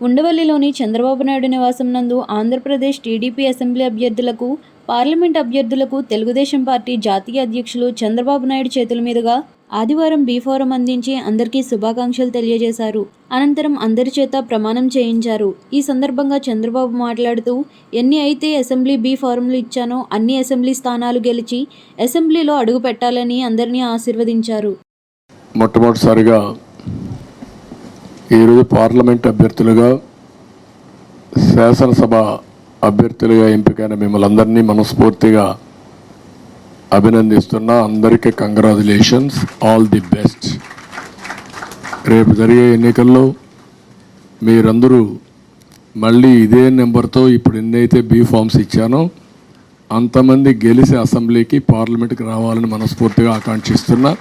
ఉండవల్లిలోని చంద్రబాబు నాయుడు నివాసం నందు Andhra Pradesh TDP assembly అభ్యర్థులకు పార్లమెంట్ అభ్యర్థులకు తెలుగుదేశం పార్టీ జాతీయ అధ్యక్షులు చంద్రబాబు నాయుడు చేతుల మీదుగా ఆదివారం బీఫారం అందించి అందరికీ శుభాకాంక్షలు తెలియజేశారు. అనంతరం అందరి చేత ప్రమాణం చేయించారు. ఈ సందర్భంగా చంద్రబాబు మాట్లాడుతూ ఎన్ని అయితే అసెంబ్లీ బీ ఫారంలు ఇచ్చానో అన్ని అసెంబ్లీ స్థానాలు గెలిచి అసెంబ్లీలో అడుగు పెట్టాలని అందరినీ ఆశీర్వదించారు. మొట్టమొదటిసారిగా ఈరోజు పార్లమెంట్ అభ్యర్థులుగా శాసనసభ అభ్యర్థులుగా ఎంపికైన మిమ్మల్ని అందరినీ మనస్ఫూర్తిగా అభినందిస్తున్నా అందరికీ కంగ్రాచులేషన్స్. All the best. రేపు జరిగే ఎన్నికల్లో మీరందరూ మళ్ళీ ఇదే నెంబర్తో ఇప్పుడు ఎన్నైతే బీ ఫామ్స్ ఇచ్చానో అంతమంది గెలిచి అసెంబ్లీకి పార్లమెంట్కి రావాలని మనస్ఫూర్తిగా ఆకాంక్షిస్తున్నా.